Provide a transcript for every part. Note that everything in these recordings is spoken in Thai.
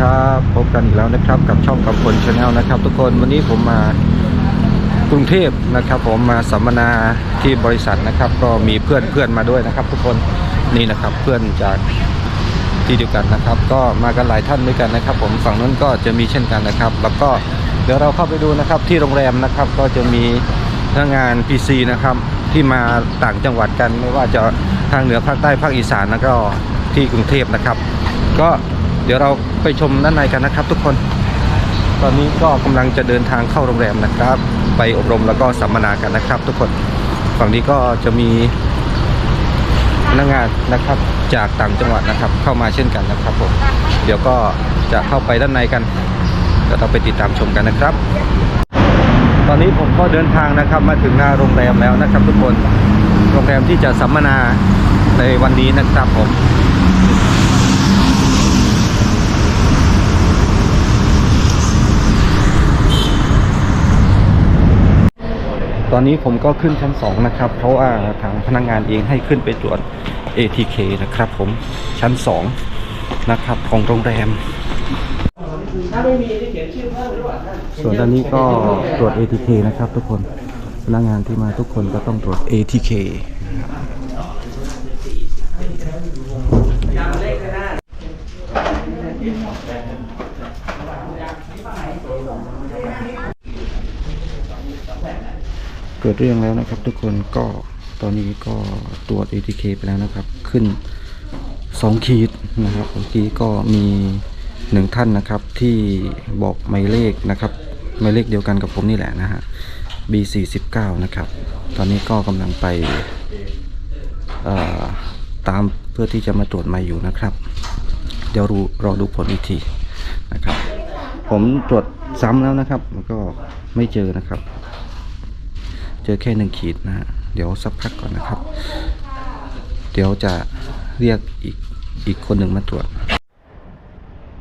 ครับพบกันอีกแล้วนะครับกับช่องกับคนชาแนลนะครับ ทุกคนวันนี้ผมมากรุงเทพนะครับ ผมมาสัมมนาที่บริษัทนะครับ ก็มีเพื่อนเพื่อนมาด้วยนะครับ ทุกคนนี่นะครับเพื่อนจากที่เดียวกันนะครับ ก็มากันหลายท่านด้วยกันนะครับ ผมฝั่งนั้นก็จะมีเช่นกันนะครับ แล้วก็เดี๋ยวเราเข้าไปดูนะครับที่โรงแรมนะครับก็จะมีพนักงาน PC นะครับที่มาต่างจังหวัดกันไม่ว่าจะทางเหนือภาคใต้ภาคอีสานแล้วก็ที่กรุงเทพนะครับ ก็ เดี๋ยวเราไปชมด้านในกันนะครับ ทุกคน ตอนนี้ก็กำลังจะเดินทางเข้าโรงแรมนะครับ ไปอบรมแล้วก็สัมมนากันนะครับ ทุกคนฝั่งนี้ก็จะมีพนักงานนะครับจากต่างจังหวัดนะครับ เข้ามาเช่นกันนะครับผมเดี๋ยวก็จะเข้าไปด้านในกันเดี๋ยวเราไปติดตามชมกันนะครับ ตอนนี้ผมก็เดินทางนะครับมาถึงหน้าโรงแรมแล้วนะครับ ทุกคนโรงแรมที่จะสัมมนาในวันนี้นะครับผม ตอนนี้ผมก็ขึ้นชั้น 2 นะครับ เพราะว่าทางพนักงงานเองให้ขึ้นไปตรวจ ATK นะครับผมชั้น 2 นะครับของโรงแรม ส่วนด้านนี้ก็ตรวจ ATK นะครับทุกคนพนักงานที่มาทุกคนก็ต้องตรวจ ATK เกิดเรื่องแล้วนะครับ ทุกคนก็ตอนนี้ก็ตรวจ ATK ไปแล้วนะครับ ขึ้น 2 ขีดนะครับเมื่อกี้ก็มีหนึ่งท่านนะครับที่บอกหมายเลขนะครับหมายเลขเดียวกันกับผมนี่แหละนะฮะ B49 นะครับ ตอนนี้ก็กำลังไปตามเพื่อที่จะมาตรวจใหม่อยู่นะครับ เดี๋ยวรูรอดูผลอีกทีนะครับ ผมตรวจซ้ำแล้วนะครับ มันก็ไม่เจอนะครับ จอแค่หนึ่งขีดนะฮะเดี๋ยวสักพักก่อนนะครับ เดี๋ยวจะเรียกอีกอีกคนหนึ่งมาตรวจ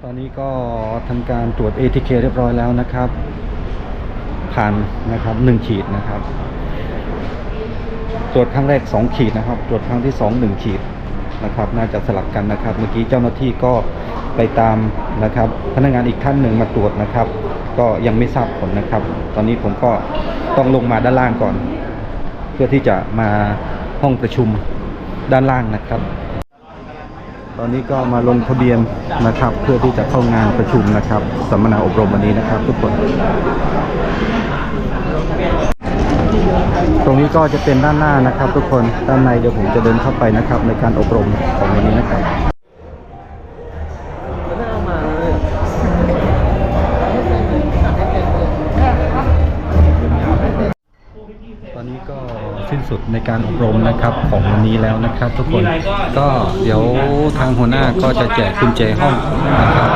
ตอนนี้ก็ทำการตรวจ ATK เรียบร้อยแล้วนะครับ ผ่านนะครับหนึ่งขีดนะครับ ตรวจครั้งแรกสองขีดนะครับ ตรวจครั้งที่สองหนึ่งขีดนะครับ น่าจะสลับกันนะครับ เมื่อกี้เจ้าหน้าที่ก็ไปตามนะครับ พนักงานอีกท่านหนึ่งมาตรวจนะครับ ก็ยังไม่ทราบผลนะครับ ตอนนี้ผมก็ต้องลงมาด้านล่างก่อน เพื่อที่จะมาห้องประชุมด้านล่างนะครับ ตอนนี้ก็มาลงทะเบียนนะครับ เพื่อที่จะเข้างานประชุมนะครับสัมมนาอบรมวันนี้นะครับ ทุกคน ตรงนี้ก็จะเป็นด้านหน้านะครับ ทุกคนด้านในเดี๋ยวผมจะเดินเข้าไปนะครับ ในการอบรมของวันนี้นะครับ ก็สิ้นสุดในการอบรมนะครับของวันนี้แล้วนะครับ ทุกคนก็เดี๋ยวทางหัวหน้าก็จะแจกกุญแจห้องนะครับ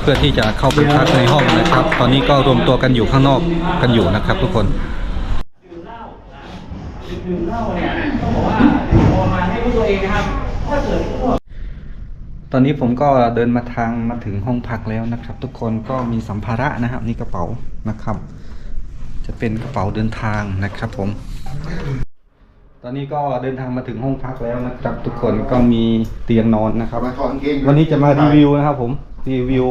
เพื่อที่จะเข้าไปพักในห้องนะครับ ตอนนี้ก็รวมตัวกันอยู่ข้างนอกกันอยู่นะครับ ทุกคนดื่มเหล้าเนี่ยต้องบอกว่าพอมาให้รู้ตัวเองนะครับถ้าเกิดพวกตอนนี้ผมก็เดินมาทางมาถึงห้องพักแล้วนะครับ ทุกคนก็มีสัมภาระนะครับนี่กระเป๋านะครับ จะเป็นกระเป๋าเดินทางนะครับผม ตอนนี้ก็เดินทางมาถึงห้องพักแล้วนะครับทุกคนก็มีเตียงนอนนะครับ มาถอดกางเกงวันนี้จะมารีวิวนะครับผมรีวิว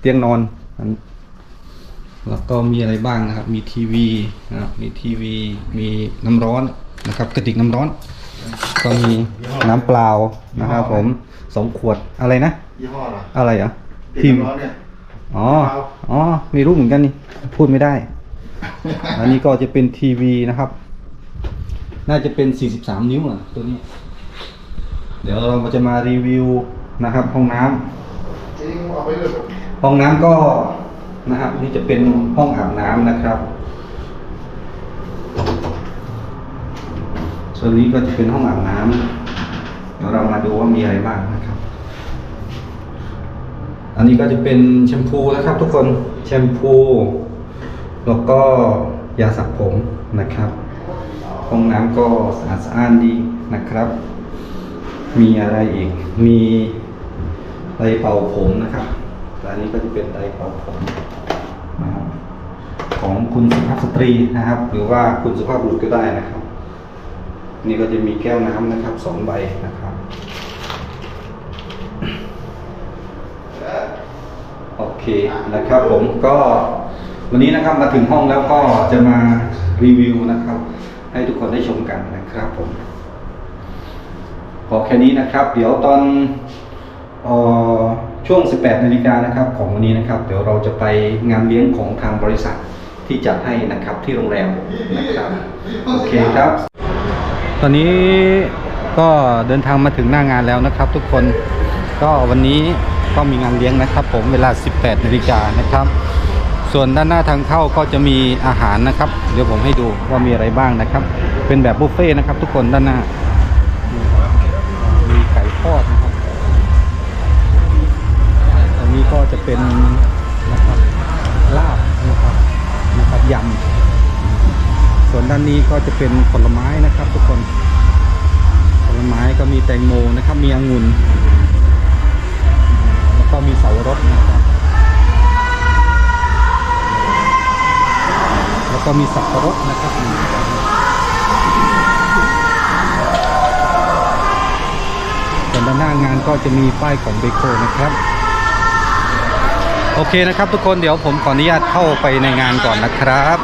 เตียงนอน แล้วก็มีอะไรบ้างนะครับ มีทีวีนะครับมีทีวี มีน้ำร้อนนะครับกระติกน้ำร้อน ก็มีน้ำเปล่านะครับผมสองขวดอะไรนะ ยี่ห้ออะไรอะไรอะทีมร้อนเนี่ย อ๋อ อ๋อไม่รู้เหมือนกันนี่ พูดไม่ได้ อันนี้ก็จะเป็นทีวีนะครับ น่าจะเป็น 43 นิ้วอะตัวนี้ เดี๋ยวเราจะมารีวิวนะครับ ห้องน้ำจริงเอาไปเลยห้องน้ำก็นะครับ นี่จะเป็นห้องอาบน้ำนะครับ ส่วนนี้ก็จะเป็นห้องอาบน้ำเดี๋ยวเรามาดูว่ามีอะไรบ้างนะครับ อันนี้ก็จะเป็นแชมพูนะครับ ทุกคนแชมพู แล้วก็ยาสระผมนะครับ ห้องน้ำก็สะอาดสะอ้านดีนะครับ มีอะไรอีก มีไดเป่าผมนะครับและอันนี้ก็จะเป็นไดเป่าผมนะครับของคุณสุภาพสตรีนะครับ หรือว่าคุณสุภาพบุรุษก็ได้นะครับ นี่ก็จะมีแก้วน้ำนะครับสองใบนะครับโอเคนะครับผมก็ วันนี้นะครับมาถึงห้องแล้วก็จะมารีวิวนะครับ ให้ทุกคนได้ชมกันนะครับผมขอแค่นี้นะครับ เดี๋ยวตอนออช่วง 18 นาฬิกานะครับของวันนี้นะครับ เดี๋ยวเราจะไปงานเลี้ยงของทางบริษัทที่จัดให้นะครับที่โรงแรมนะครับโอเคครับ ตอนนี้ก็เดินทางมาถึงหน้างานแล้วนะครับ ทุกคนก็วันนี้ก็มีงานเลี้ยงนะครับ ผมเวลา 18 นาฬิกานะครับ ส่วนด้านหน้าทางเข้าก็จะมีอาหารนะครับ เดี๋ยวผมให้ดูว่ามีอะไรบ้างนะครับ เป็นแบบบุฟเฟ่ต์นะครับ ทุกคนด้านหน้า มีไก่ทอดนะครับอันนี้ก็จะเป็นนะครับลาบนะครับนะครับยำส่วนด้านนี้ก็จะเป็นผลไม้นะครับ ทุกคน ผลไม้ก็มีแตงโมนะครับ มีองุ่นแล้วก็มีเสาวรสนะครับ ก็มีสับปะรดนะครับส่วนด้านหน้างานก็จะมีป้ายของเบโคนะครับ โอเคนะครับทุกคนเดี๋ยวผมขออนุญาตเข้าไปในงานก่อนนะครับ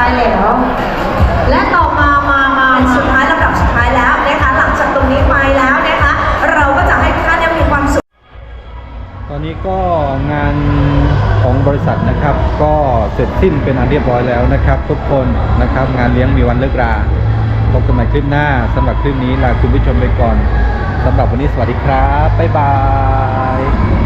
ช่แล้ว และต่อมามามาเป็นสุดท้ายลำดับสุดท้ายแล้วนะคะ หลังจากตรงนี้ไปแล้วนะคะ เราก็จะให้ทุกท่านมีความสุข ตอนนี้ก็งานของบริษัทนะครับ ก็เสร็จสิ้นเป็นอันเรียบร้อยแล้วนะครับ ทุกคนนะครับ งานเลี้ยงมีวันเลิกราพบกันใหม่คลิปหน้าสำหรับคลิปนี้ลาคุณผู้ชมไปก่อนสำหรับวันนี้สวัสดีครับ บ๊ายบาย